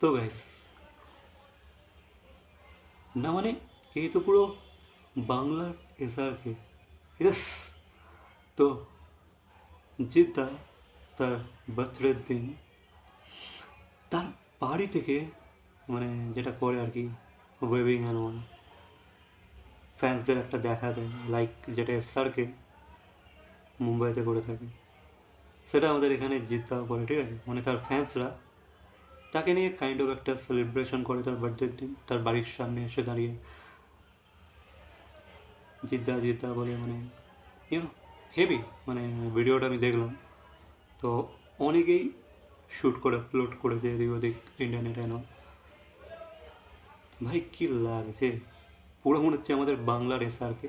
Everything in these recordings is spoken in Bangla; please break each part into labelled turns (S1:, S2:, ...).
S1: তো গাইস না মানে এই তো পুরো বাংলার এসআরকে ইয়েস তো জিদ্দা তার বার্থডের দিন, তার বাড়ি থেকে মানে যেটা করে আর কি ওয়েবিং অন ফ্যান্সদের একটা দেখা দেয় লাইক যেটা এসআরকে মুম্বাইতে করে থাকে। সেটা আমাদের এখানে জিদ্দাও করে, ঠিক আছে? মানে তার ফ্যান্সরা তাকে নিয়ে কাইন্ড অফ একটা সেলিব্রেশন করে তার বার্থডের দিন তার বাড়ির সামনে এসে দাঁড়িয়ে। জিদ্দা জিদ্দা বলে মানে ইউনো হেভি মানে ভিডিওটা আমি দেখলাম। তো অনেকেই শ্যুট করে আপলোড করেছে এদিক ওদিক ইন্টারনেটে এন ভাই, কী লাগছে? পুরো মনে হচ্ছে আমাদের বাংলার এসআরকে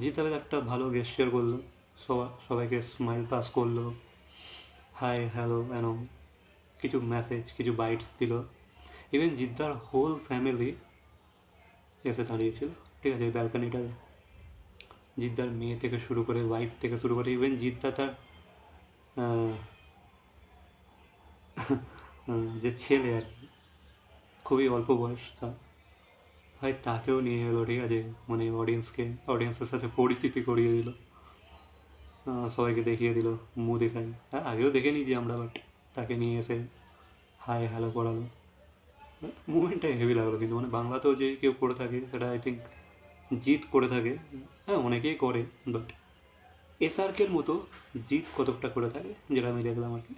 S1: জিদ্দা বেশ একটা ভালো গেস্টার করল। সবাই সবাইকে স্মাইল পাস করল। হাই হ্যালো এন কিছু মেসেজ কিছু বাইটস দিল। ইভেন জিদ্দার হোল ফ্যামিলি এসে দাঁড়িয়েছিল। ঠিক আছে, ওই ব্যালকানিটায় জিদ্দার মেয়ে থেকে শুরু করে ওয়াইফ থেকে শুরু করে ইভেন জিদ্দা তার যে ছেলে আর কি, খুবই অল্প বয়স তার। ভাই, তাকেও নিয়ে এলো, ঠিক আছে মানে অডিয়েন্সকে অডিয়েন্সের সাথে পরিচিতি করিয়ে দিল। সবাইকে দেখিয়ে দিল, মুখ দেখাই হ্যাঁ আগেও দেখে নিয়েছি আমরা বাট তাকে নিয়ে এসে হাই হ্যালো করালো। মুভমেন্টটাই হেভি লাগল, কিন্তু মানে বাংলাতেও যে কেউ করে থাকে, সেটা আই থিঙ্ক জিত করে থাকে। হ্যাঁ অনেকেই করে বাট এসআরকের মতো জিত কতকটা করে থাকে, যেটা আমি দেখলাম আর কি।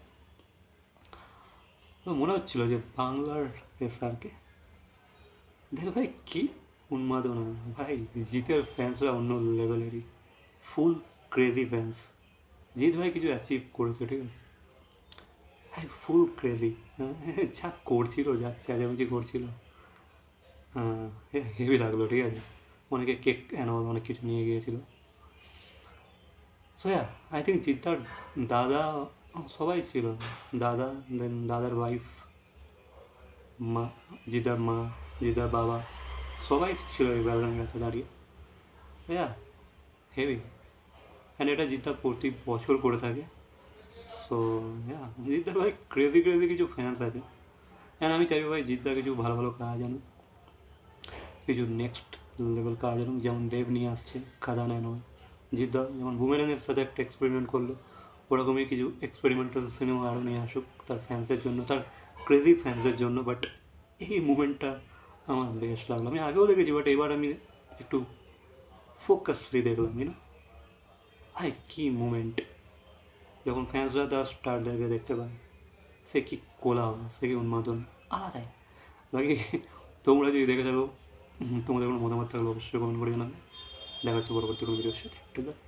S1: তো মনে হচ্ছিল যে বাংলার এসআরকে দেখ ভাই কি উন্মাদনা, ভাই জিতের ফ্যান্সরা অন্য লেভেলেরই ফুল ক্রেজি ফ্যান্স জিৎ ভাই কিছু অ্যাচিভ করেছে, ঠিক আছে? হ্যাঁ ফুল ক্রেজি যা করছিল, যা চেঁচামেচি করছিল। হেভি লাগল, ঠিক আছে? অনেকে কেক অ্যানল অনেক কিছু নিয়ে গিয়েছিল। সো হ্যাঁ আই থিঙ্ক জিদ্দার দাদা সবাই ছিল। দাদা দেন দাদার ওয়াইফ মা জিদার মা জিদার বাবা, সবাই ছিল এই ব্যালকনিটাতে দাঁড়িয়ে। হ্যাঁ হেভি অ্যান্ড এটা জিদ্দা প্রতি বছর করে থাকে। সো হ্যাঁ জিদ্দার ভাই ক্রেজি ক্রেজি কিছু ফ্যান্স আছে। অ্যান্ড আমি চাইব ভাই জিদ্দা কিছু ভালো ভালো কাজ আনুক। কিছু নেক্সট লেভেল কাজ আনুক, যেমন দেব নিয়ে আসছে খাদান অ্যান্ড জিদ্দা যেমন বুমেরাঙের সাথে একটা এক্সপেরিমেন্ট করল, ওরকমই কিছু এক্সপেরিমেন্টাল সিনেমা আরও নিয়ে আসুক, তার ফ্যান্সের জন্য, তার ক্রেজি ফ্যান্সের জন্য। বাট এই মুমেন্টটা আমার বেশ লাগল। আমি আগেও দেখেছি বাট এবার আমি একটু ফোকাসলি দেখলাম না ভাই কী মুমেন্ট যখন ফ্যান্সরা তার স্টারদেরকে দেখতে পায়, সে কি কোলা সে কি উন্মাদন? আলাদাই। বাকি তোমরা যদি দেখে থাকো তোমাদের কোনো মতামত থাকলে অবশ্যই কমেন্ট করে জানাবে। দেখা হচ্ছে পরবর্তী কোনো ভিডিওর সাথে। ঠিক আছে